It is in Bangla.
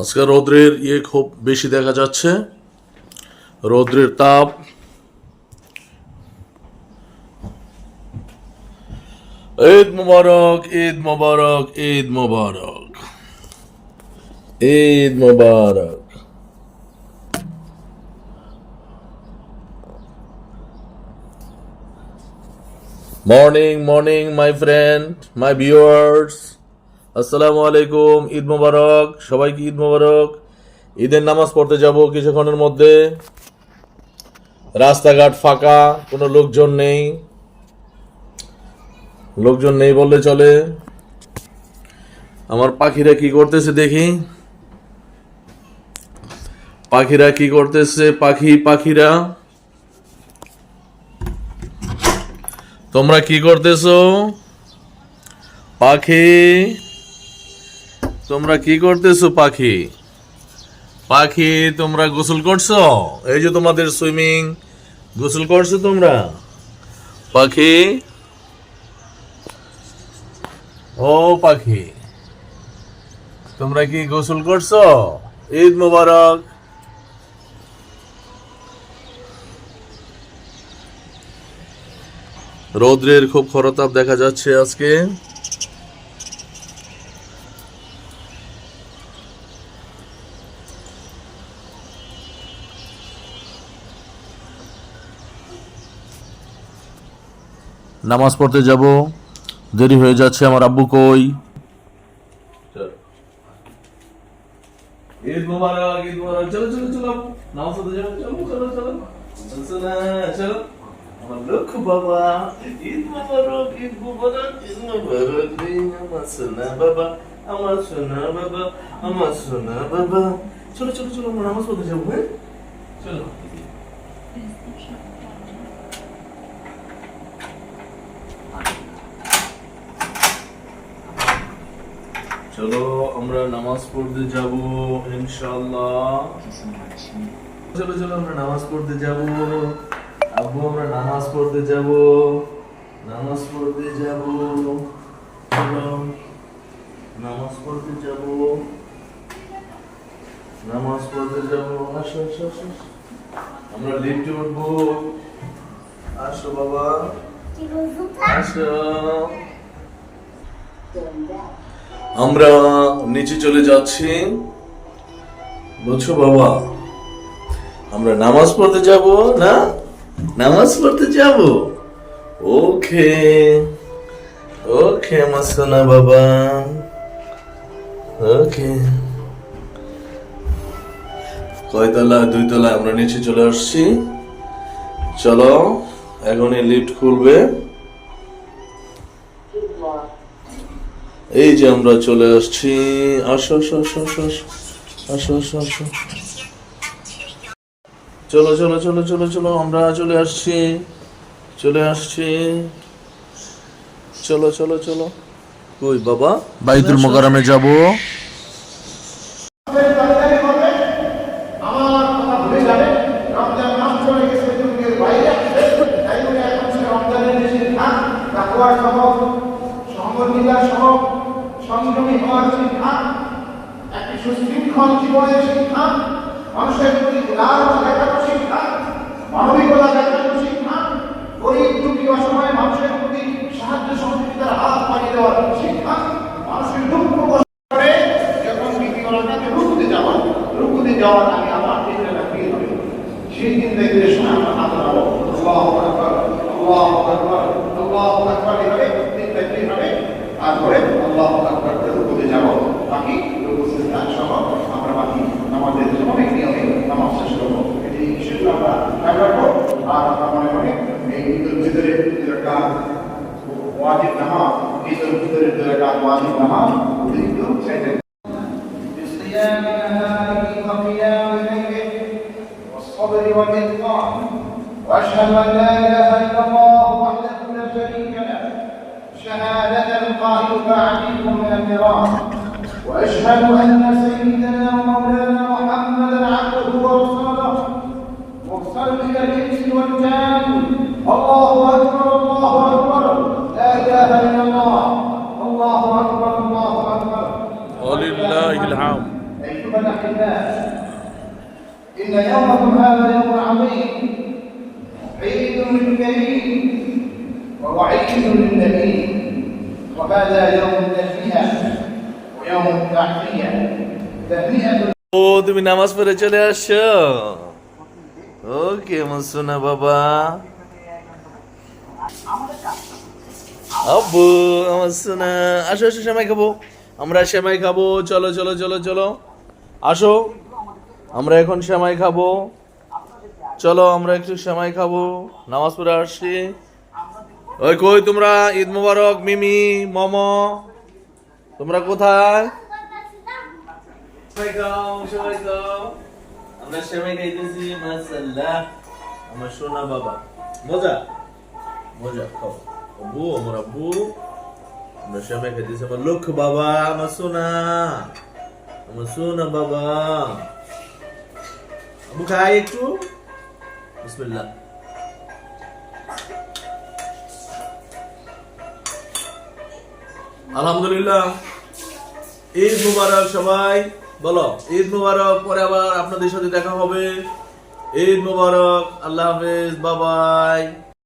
আজকে রৌদ্রের ইয়ে খুব বেশি দেখা যাচ্ছে। রৌদ্রের তাপ ঈদ মুবারক ঈদ মুবারক ঈদ মুবারক ঈদ মুবারক। Morning morning my friend my viewers আসসালামু আলাইকুম, ঈদ মোবারক। সবাইকে ঈদ মোবারক। ঈদের নামাজ পড়তে যাব কিছুক্ষণের মধ্যে। রাস্তাঘাট ফাঁকা, কোনো লোকজন নেই। লোকজন নেই বললে চলে। আমার পাখিরা কি করতেছে দেখি। পাখিরা কি করতেছে? পাখি, পাখিরা। তোমরা কি করতেছো? পাখি। তোমরা কি করতেছো, পাখি? পাখি, তোমরা গোসল করছ? এই যে তোমাদের সুইমিং, গোসল করছ তোমরা? পাখি? ও পাখি, তোমরা কি গোসল করছ? ঈদ মুবারক। রৌদ্রের খুব খরতাপ দেখা যাচ্ছে আজকে। নামাজ পড়তে যাব। দেরি হয়ে যাচ্ছে আমার আব্বু কই? চলো চলো চলো নামাজ পড়তে আমার বাবা। আমার সোনা বাবা, আমার সোনা বাবা, আমার চলো চলো নামাজ পড়তে যাব হ্যাঁ? চলো। চলো আমরা নামাজ পড়তে যাব ইনশাআল্লাহ। চলো চলো আমরা নামাজ পড়তে যাব। আব্বু আমরা নামাজ পড়তে যাব। নামাজ পড়তে যাব। চলো নামাজ পড়তে যাব। নামাজ পড়তে যাব। আসো আসো আসো। আমরা লিফটে উঠবো। আসো বাবা। আসো। আমরা নিচে চলে যাচ্ছি। বুঝছ বাবা, আমরা নামাজ পড়তে যাব, না? নামাজ পড়তে যাব? ওকে ওকে আমার সোনা বাবা, ওকে। কয়তলা দুই তলা আমরা নিচে চলে আসছি। চলো, এখনই লিফট খুলবে। এই যে আমরা চলে আসছি। আসো আসো আসো আসো আসো। আসো আসো চলো চলো চলো চলো চলো আমরা চলে আসছি। চলে আসছি। চলো চলো চলো। কই বাবা? বাইতুল মোকারামে যাব। হওয়ার শিক্ষা, একটি সুশৃঙ্খল জীবনের শিক্ষা, মানুষের প্রতি উদারতা দেখানোর শিক্ষা মানবিকতা দেখানোর শিক্ষা, গরিব দুঃখী অসময়ে মানুষের প্রতি সাহায্য সহযোগিতার হাত বাড়িয়ে দেওয়ার শিক্ষা, মানুষের দুঃখ কষ্ট করে যখন বিধিমালাটাকে রুকুতে যাওয়া রুকুতে যাওয়ার আগে আমার দিকে লাগিয়ে হবে সেই দিন দেখে সময় আমরা হাত বাড়াবো। আল্লাহু আকবার আল্লাহু আকবার আল্লাহু আকবার, এভাবে, দিন দেখতে হবে তারপরে আল্লাহু আকবার। واجب نهار في كثر واجب نهار تريد بصيام نهاره وقيام ليله والصبر والإتقان وأشهد أن لا إله إلا الله وحده لا شريك له شهادة قائمه عبيد من النيران وأشهد أن سيدنا ومولانا إلا الله الله أكبر الله أكبر ولله الحمد أيها الأحباء إن يومكم هذا يوم عظيم عيد كريم ووعيد للنبي وهذا يوم التهنئة ويوم التحية تهنئة ও তুমি নামাজ পড়ে চলে আসছো ওকে শোনা বাবা আব্বু আমার সোনা আসো আসো সেমাই খাবো আমরা সেমাই খাব, চলো চলো চলো চলো। আসো। আমরা এখন সেমাই খাব। চলো, আমরা একটু সেমাই খাব। নামাজ পড়ে আসছি। ওই কই তোমরা? ঈদ মুবারক, মিমি, মম। তোমরা কোথায়? আমরা সেমাই খাইতেছি, মাশাআল্লাহ। আমার সোনা বাবা। মজা? মজা, খাও। আব্বু, আমার আব্বু। আমরা সেমাই খাইতেছি আমার লক্ষ বাবা, আমার সোনা আমার সোনা বাবা। আব্বু খাই একটু? বিসমিল্লাহ। আলহামদুলিল্লাহ। ঈদ মুবারক সবাই। বলো, ঈদ মুবারক, পরে আবার আপনাদের সাথে দেখা হবে। ঈদ মুবারক, আল্লাহ হাফেজ, বাবাই।